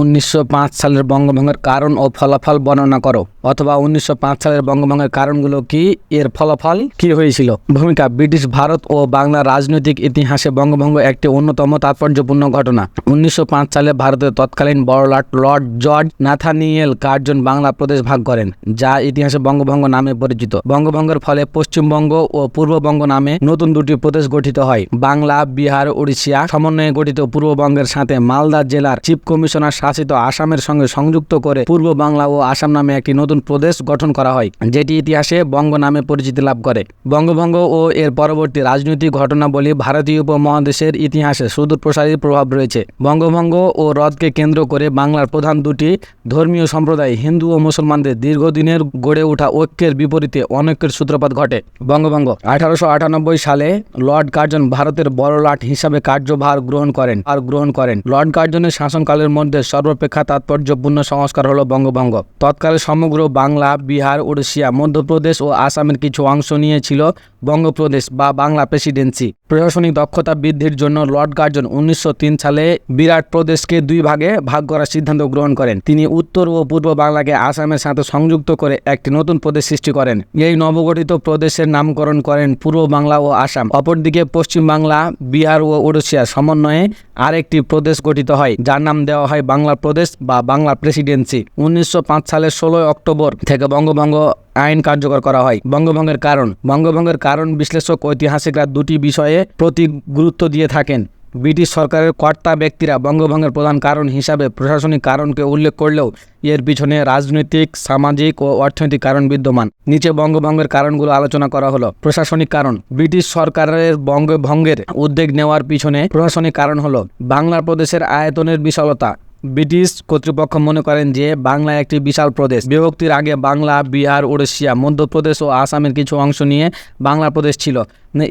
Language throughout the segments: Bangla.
উনিশশো পাঁচ সালের বঙ্গভঙ্গের কারণ ও ফলাফল বর্ণনা করো, অথবা উনিশশো পাঁচ সালের বঙ্গভঙ্গের কারণগুলো কি? এর ফলাফল কি হয়েছিল? ভূমিকা, ব্রিটিশ ভারত ও বাংলা রাজনৈতিক ইতিহাসে বঙ্গভঙ্গ একটি অন্যতম তাৎপর্যপূর্ণ ঘটনা। উনিশশো পাঁচ সালে ভারতের তৎকালীন বড়লাট lord George Nathaniel Curzon Bangla প্রদেশ ভাগ করেন, যা ইতিহাসে বঙ্গভঙ্গ নামে পরিচিত। বঙ্গভঙ্গের ফলে পশ্চিমবঙ্গ ও পূর্ববঙ্গ নামে নতুন দুটি প্রদেশ গঠিত হয়। বাংলা, বিহার উড়িষ্যা সমন্বয়ে গঠিত পূর্ববঙ্গের সাথে মালদা জেলার চিফ কমিশনার শাসিত আসামের সঙ্গে সংযুক্ত করে পূর্ব বাংলা ও আসাম নামে একটি নতুন প্রদেশ গঠন করা হয়, যেটি ইতিহাসে বঙ্গ নামে পরিচিতি লাভ করে। বঙ্গভঙ্গ ও এর পরবর্তী রাজনৈতিক ঘটনাবলী ভারতীয় উপমহাদেশের ইতিহাসে সুদূর প্রসারী প্রভাব রয়েছে। বঙ্গভঙ্গ ও হ্রদকে কেন্দ্র করে বাংলার প্রধান দুটি ধর্মীয় সম্প্রদায় হিন্দু ও মুসলমানদের দীর্ঘদিনের গড়ে ওঠা ঐক্যের বিপরীতে অনৈক্যের সূত্রপাত ঘটে। বঙ্গভঙ্গ আঠারোশো আটানব্বই সালে লর্ড কার্জন ভারতের বড়লাট হিসাবে কার্যভার গ্রহণ করেন, আর গ্রহণ করেন। লর্ড কার্জনের শাসনকালের মধ্যে সর্বাপেক্ষা তাৎপর্যপূর্ণ সংস্কার হল বঙ্গভঙ্গ। তৎকালে সমগ্র বাংলা, বিহার উড়িষ্যা মধ্যপ্রদেশ ও আসামের কিছু অংশ নিয়েছিল বঙ্গপ্রদেশ বা বাংলা প্রেসিডেন্সি। প্রশাসনিক দক্ষতা বৃদ্ধির জন্য লর্ড কার্জন উনিশশো সালে বিরাট প্রদেশকে দুই ভাগে ভাগ করার সিদ্ধান্ত গ্রহণ করেন। তিনি উত্তর ও পূর্ব বাংলাকে আসামের সাথে সংযুক্ত করে একটি নতুন প্রদেশ সৃষ্টি করেন। এই নবগঠিত প্রদেশের নামকরণ করেন পূর্ব বাংলা ও আসাম। অপরদিকে পশ্চিম বাংলা, বিহার ও উড়িষ্যা সমন্বয়ে আরেকটি প্রদেশ গঠিত হয়, যার নাম দেওয়া হয় বাংলা প্রদেশ বা বাংলা প্রেসিডেন্সি। উনিশশো পাঁচ সালের ষোলোই অক্টোবর থেকে বঙ্গভঙ্গ আইন কার্যকর করা হয়। বঙ্গভঙ্গের কারণ। বঙ্গভঙ্গের কারণ বিশ্লেষক ঐতিহাসিকরা দুটি বিষয়ে প্রতি গুরুত্ব দিয়ে থাকেন। ব্রিটিশ সরকারের কর্তা ব্যক্তিরা বঙ্গভঙ্গের প্রধান কারণ হিসাবে প্রশাসনিক কারণকে উল্লেখ করলেও এর পিছনে রাজনৈতিক, সামাজিক ও অর্থনৈতিক কারণ বিদ্যমান। নিচে বঙ্গভঙ্গের কারণগুলো আলোচনা করা হলো। প্রশাসনিক কারণ। ব্রিটিশ সরকারের বঙ্গভঙ্গের উদ্যোগ নেওয়ার পিছনে প্রশাসনিক কারণ হলো বাংলা প্রদেশের আয়তনের বিশালতা। ব্রিটিশ কর্তৃপক্ষ মনে করেন যে বাংলা একটি বিশাল প্রদেশ। বিভক্তির আগে বাংলা, বিহার উড়িষ্যা মধ্যপ্রদেশ ও আসামের কিছু অংশ নিয়ে বাংলা প্রদেশ ছিল।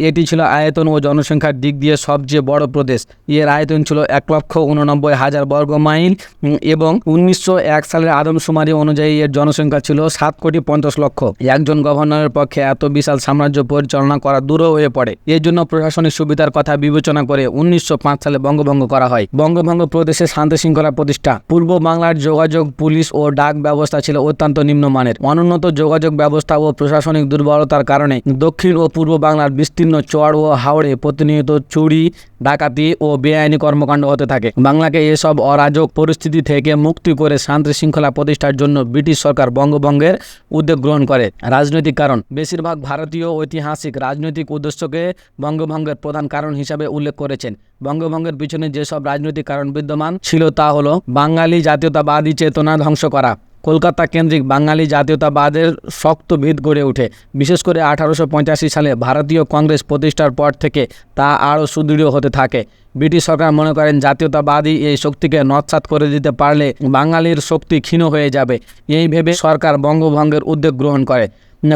এটি ছিল আয়তন ও জনসংখ্যার দিক দিয়ে সবচেয়ে বড় প্রদেশ। এর আয়তন ছিল এক লক্ষ উননব্বই হাজার বর্গ মাইল এবং উনিশশো এক সালের আদমশুমারি অনুযায়ী এর জনসংখ্যা ছিল সাত কোটি পঞ্চাশ লক্ষ। একজন গভর্নরের পক্ষে এত বিশাল সাম্রাজ্য পরিচালনা করা দূরও হয়ে পড়ে। এর জন্য প্রশাসনিক সুবিধার কথা বিবেচনা করে উনিশশো পাঁচ সালে বঙ্গভঙ্গ করা হয়। বঙ্গভঙ্গ প্রদেশে শান্তি শৃঙ্খলা প্রতিষ্ঠা। পূর্ব বাংলার যোগাযোগ, পুলিশ ও ডাক ব্যবস্থা ছিল অত্যন্ত নিম্নমানের। অনুন্নত যোগাযোগ ব্যবস্থা ও প্রশাসনিক দুর্বলতার কারণে দক্ষিণ ও পূর্ব বাংলার বিস্তীর্ণ চর ও হাওড়ে প্রতিনিয়ত চুরি, ডাকাতি ও বেআইনি কর্মকাণ্ড হতে থাকে। বাংলাকে এসব অরাজক পরিস্থিতি থেকে মুক্তি করে শান্তি শৃঙ্খলা প্রতিষ্ঠার জন্য ব্রিটিশ সরকার বঙ্গভঙ্গের উদ্যোগ গ্রহণ করে। রাজনৈতিক কারণ, বেশিরভাগ ভারতীয় ঐতিহাসিক রাজনৈতিক উদ্দেশ্যকে বঙ্গভঙ্গের প্রধান কারণ হিসাবে উল্লেখ করেছেন। বঙ্গভঙ্গের পিছনে যেসব রাজনৈতিক কারণ বিদ্যমান ছিল তা হলো বাঙালি জাতীয়তাবাদী চেতনা ধ্বংস করা কলকাতা কেন্দ্রিক বাঙালি জাতীয়তাবাদের শক্ত ভিত গড়ে ওঠে। বিশেষ করে আঠারোশো সালে ভারতীয় কংগ্রেস প্রতিষ্ঠার পর থেকে তা আরও সুদৃঢ় হতে থাকে। ব্রিটিশ সরকার মনে করেন জাতীয়তাবাদী এই শক্তিকে নৎসাত করে দিতে পারলে বাঙালির শক্তি ক্ষীণ হয়ে যাবে। এই ভেবে সরকার বঙ্গভঙ্গের উদ্যোগ গ্রহণ করে।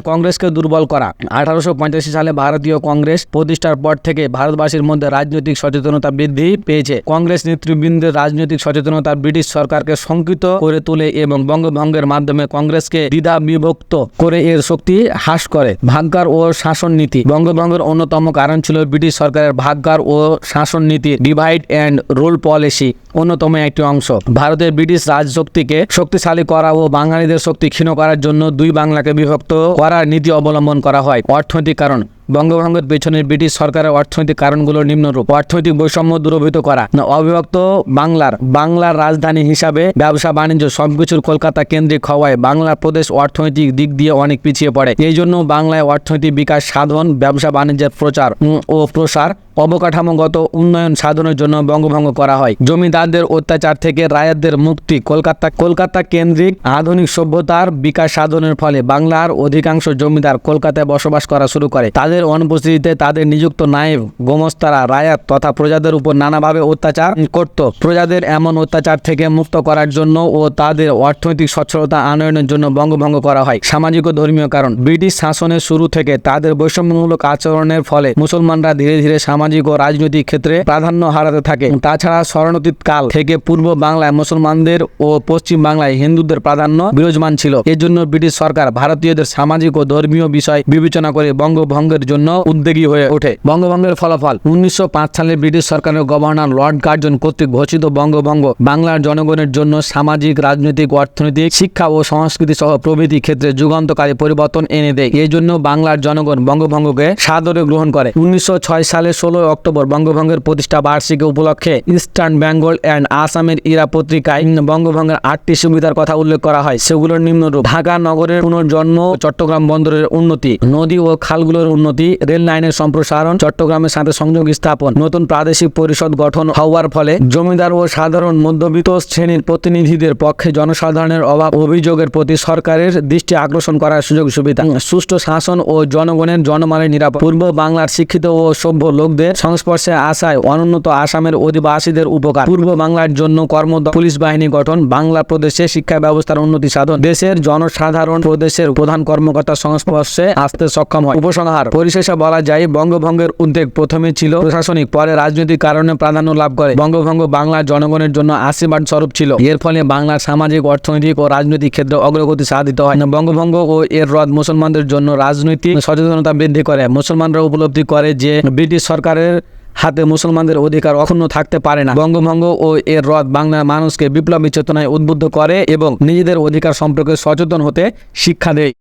কংগ্রেসকে দুর্বল করা। আঠারোশো সালে ভারতীয় কংগ্রেস প্রতিষ্ঠার পর থেকে ভারতবাসীর মধ্যে রাজনৈতিক সচেতনতা বৃদ্ধি পেয়েছে। কংগ্রেস নেতৃবৃন্দের রাজনৈতিক সচেতনতা ব্রিটিশ সরকারকে শঙ্কিত করে তোলে এবং বঙ্গভঙ্গের মাধ্যমে কংগ্রেসকে দ্বিধা বিভক্ত করে এর শক্তি হ্রাস করে। ভাগ্যার ও শাসন নীতি। বঙ্গভঙ্গের অন্যতম কারণ ছিল ব্রিটিশ সরকারের ভাগ্যার ও শাসন নীতি ডিভাইড অ্যান্ড রোল পলিসি অন্যতম একটি অংশ। ভারতের ব্রিটিশ রাজশক্তিকে শক্তিশালী করা ও বাঙালিদের শক্তি ক্ষীণ করার জন্য দুই বাংলাকে বিভক্ত করার নীতি অবলম্বন করা হয়। অর্থনৈতিক কারণ। বঙ্গভঙ্গের পেছনে ব্রিটিশ সরকারের অর্থনৈতিক কারণগুলো নিম্নরূপ। অর্থনৈতিক বৈষম্য দূরভূত করা। অবিভক্ত বাংলার বাংলার রাজধানী হিসাবে ব্যবসা, বাণিজ্য সবকিছুর কলকাতা কেন্দ্রিক হওয়ায় বাংলা প্রদেশ অর্থনৈতিক দিক দিয়ে অনেক পিছিয়ে পড়ে। এই জন্য বাংলায় অর্থনৈতিক বিকাশ, সাধন, ব্যবসা, বাণিজ্যের প্রচার ও প্রসার অবকাঠামোগত উন্নয়ন সাধনের জন্য বঙ্গভঙ্গ করা হয়। জমিদারদের অত্যাচার থেকে রায়তদের মুক্তি কলকাতা কলকাতা কেন্দ্রিক আধুনিক সভ্যতার বিকাশ সাধনের ফলে বাংলার অধিকাংশ জমিদার কলকাতায় বসবাস করা শুরু করে। তাদের অনুপস্থিতিতে তাদের নিযুক্ত নায়েব, গোমস্তারা, রায়াত তথা প্রজাদের উপর নানাভাবে অত্যাচার করত। প্রজাদের এমন অত্যাচার থেকে মুক্ত করার জন্য ও তাদের অর্থনৈতিক সচ্ছলতা আনয়নের জন্য বঙ্গভঙ্গ করা হয়। সামাজিক ও ধর্মীয় কারণ, ব্রিটিশ শাসনের শুরু থেকে তাদের বৈষম্যমূলক আচরণের ফলে মুসলমানরা ধীরে ধীরে সামাজিক সামাজিক ও রাজনৈতিক ক্ষেত্রে প্রাধান্য হারাতে থাকে। তাছাড়া স্মরণতীত কাল থেকে পূর্ব বাংলায় মুসলমানদের ও পশ্চিম বাংলায় হিন্দুদের প্রাধান্য বিরাজমান ছিল। এজন্য ব্রিটিশ সরকার ভারতীয়দের সামাজিক ও ধর্মীয় বিষয় বিবেচনা করে বঙ্গভঙ্গের জন্য উদ্যোগী হয়ে ওঠে। বঙ্গভঙ্গের ফলাফল, উনিশশো পাঁচ সালে ব্রিটিশ সরকারের গভর্নর লর্ড কার্জন কর্তৃক ঘোষিত বঙ্গভঙ্গ বাংলার জনগণের জন্য সামাজিক, রাজনৈতিক, অর্থনৈতিক, শিক্ষা ও সংস্কৃতি সহ প্রভৃতি ক্ষেত্রে যুগান্তকারী পরিবর্তন এনে দেয়। এই জন্য বাংলার জনগণ বঙ্গভঙ্গকে সাদরে গ্রহণ করে। উনিশশো ছয় সালে ষোলোই অক্টোবর বঙ্গভঙ্গের প্রতিষ্ঠা বার্ষিকী উপলক্ষে ইস্টার্ন বেঙ্গল অ্যান্ড আসামের ইরা পত্রিকায় বঙ্গভঙ্গের আটটি সুবিধার কথা উল্লেখ করা হয়। সেগুলোর নিম্নরূপ ঢাকা নগরের পুনর্জন্ম চট্টগ্রাম বন্দরের উন্নতি, নদী ও খালগুলোর উন্নতি, রেল লাইনের সম্প্রসারণ, চট্টগ্রামের সাথে সংযোগ স্থাপন, নতুন প্রাদেশিক পরিষদ গঠন হওয়ার ফলে জমিদার ও সাধারণ মধ্যবিত্ত শ্রেণির প্রতিনিধিদের পক্ষে জনসাধারণের অভাব অভিযোগের প্রতি সরকারের দৃষ্টি আকর্ষণ করার সুযোগ সুবিধা। সুষ্ঠু শাসন ও জনগণের জনমানের নিরাপদ পূর্ব বাংলার শিক্ষিত ও সভ্য লোকদের সংস্পর্শে আসায় অনুন্নত আসামের অধিবাসীদের উপকার। পূর্ব বাংলার জন্য কর্মদ, পুলিশ বাহিনী গঠন, বাংলা প্রদেশে শিক্ষা ব্যবস্থার উন্নতি সাধন। দেশের জনসাধারণ প্রদেশের প্রধান কর্মকর্তার সংস্পর্শে আসতে সক্ষম হয়। উপসংহার, পরিশেষে বলা যায়, বঙ্গভঙ্গের উদ্যোগ প্রথমে ছিল প্রশাসনিক, পরে রাজনৈতিক কারণে প্রাধান্য লাভ করে। বঙ্গভঙ্গ বাংলার জনগণের জন্য আশীর্বাদ স্বরূপ ছিল। এর ফলে বাংলার সামাজিক, অর্থনৈতিক ও রাজনৈতিক ক্ষেত্রে অগ্রগতি সাধিত হয়। বঙ্গভঙ্গ ও এর রদ মুসলমানদের জন্য রাজনৈতিক সচেতনতা বৃদ্ধি করে। মুসলমানরা উপলব্ধি করে যে ব্রিটিশ সরকারের হাতে মুসলমানদের অধিকার অক্ষুণ্ণ থাকতে পারে না। বঙ্গভঙ্গ ও এর রদ বাংলার মানুষকে বিপ্লবী চেতনায় উদ্বুদ্ধ করে এবং নিজেদের অধিকার সম্পর্কে সচেতন হতে শিক্ষা দেয়।